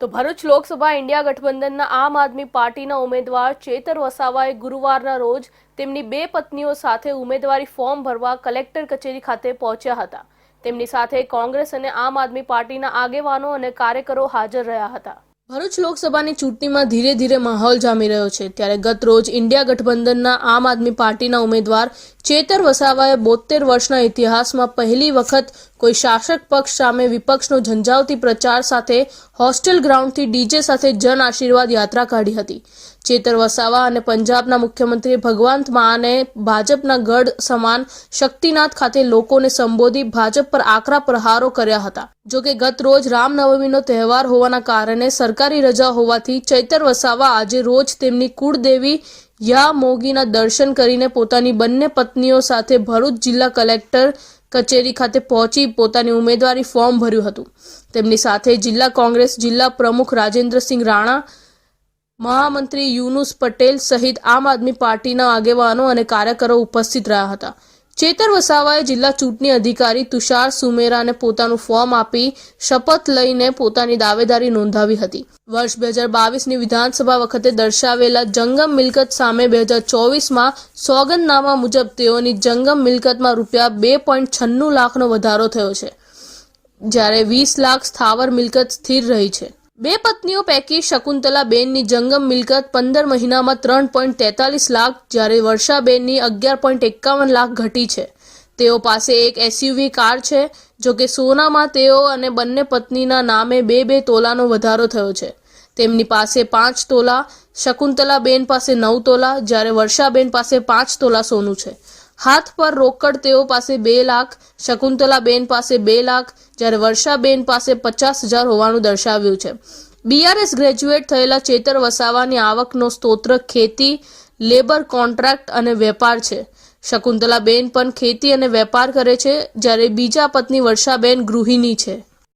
તો ભરૂચ લોકસભા ઇન્ડિયા ગઠબંધનના આમ આદમી પાર્ટીના ઉમેદવાર ચેતર વસાવાએ ગુરુવારના રોજ તેમની બે પત્નીઓ સાથે ઉમેદવારી ફોર્મ ભરવા કલેક્ટર કચેરી ખાતે પહોંચ્યા હતા. તેમની સાથે કોંગ્રેસ અને આમ આદમી પાર્ટીના આગેવાનો અને કાર્યકરો હાજર રહ્યા હતા. ભરૂચ લોકસભાની ચૂંટણીમાં ધીરે ધીરે માહોલ જામી રહ્યો છે. ત્યારે ગત રોજ ઇન્ડિયા ગઠબંધનના આમ આદમી પાર્ટીના ઉમેદવાર ચેતર વસાવાએ બોતેર વર્ષના ઇતિહાસમાં પહેલી વખત કોઈ શાસક પક્ષ સામે વિપક્ષનો ઝંઝાવતી પ્રચાર સાથે હોસ્ટેલ ગ્રાઉન્ડથી ડીજે સાથે જન આશીર્વાદ યાત્રા કાઢી હતી. ચેતર વસાવા અને પંજાબના મુખ્યમંત્રી ભગવંત માને ભાજપના ગઢ સમાન શક્તિનાથ ખાતે લોકોને સંબોધી ભાજપ પર આકરા પ્રહારો કર્યા હતા. જોકે ગત રોજ રામનવમીનો તહેવાર હોવાના કારણે સરકારી રજા હોવાથી ચૈતર વસાવા આજે રોજ તેમની કુળદેવી યા મોગીના દર્શન કરીને પોતાની બંને પત્નીઓ સાથે ભરૂચ જિલ્લા કલેક્ટર કચેરી ખાતે પહોંચી પોતાની ઉમેદવારી ફોર્મ ભર્યું હતું. તેમની સાથે જિલ્લા કોંગ્રેસ જિલ્લા પ્રમુખ રાજેન્દ્રસિંહ રાણા મહામંત્રી યુનુસ પટેલ સહિત આમ આદમી પાર્ટીના આગેવાનો અને કાર્યકરો ઉપસ્થિત રહ્યા હતા. ચેતર વસાવાએ જિલ્લા ચૂંટણી અધિકારી તુષાર સુમેરાને પોતાનું ફોર્મ આપી શપથ લઈને પોતાની દાવેદારી નોંધાવી હતી. વર્ષ બે હજાર બાવીસની વિધાનસભા વખતે દર્શાવેલા જંગમ મિલકત સામે બે હજાર ચોવીસમાં સોગંદનામા મુજબ તેઓની જંગમ મિલકતમાં રૂપિયા બે પોઈન્ટ છન્નું લાખનો વધારો થયો છે, જ્યારે વીસ લાખ સ્થાવર મિલકત સ્થિર રહી છે. બે પત્નીઓ પૈકી શકુંતલાબેનની જંગમ મિલકત પંદર મહિનામાં ત્રણ પોઈન્ટ તેતાલીસ લાખ, જ્યારે વર્ષાબેનની અગિયાર પોઈન્ટ એકાવન લાખ ઘટી છે. તેઓ પાસે એક એસયુવી કાર છે, જો કે સોનામાં તેઓ અને બંને પત્નીના નામે બે બે તોલાનો વધારો થયો છે. તેમની પાસે પાંચ તોલા, શકુંતલાબેન પાસે નવ તોલા, જ્યારે વર્ષાબેન પાસે પાંચ તોલા સોનું છે. હાથ પર રોકડ તેઓ પાસે બે લાખ શકુંતલાબેન પાસે બે લાખ, જ્યારે વર્ષાબેન પાસે પચાસ હજાર હોવાનું દર્શાવ્યું છે. બીઆરએસ ગ્રેજ્યુએટ થયેલા ચેતર વસાવાની આવકનો સ્તોત્ર ખેતી લેબર કોન્ટ્રાક્ટ અને વેપાર છે. શકુંતલાબેન પણ ખેતી અને વેપાર કરે છે, જ્યારે બીજા પત્ની વર્ષાબેન ગૃહિણી છે.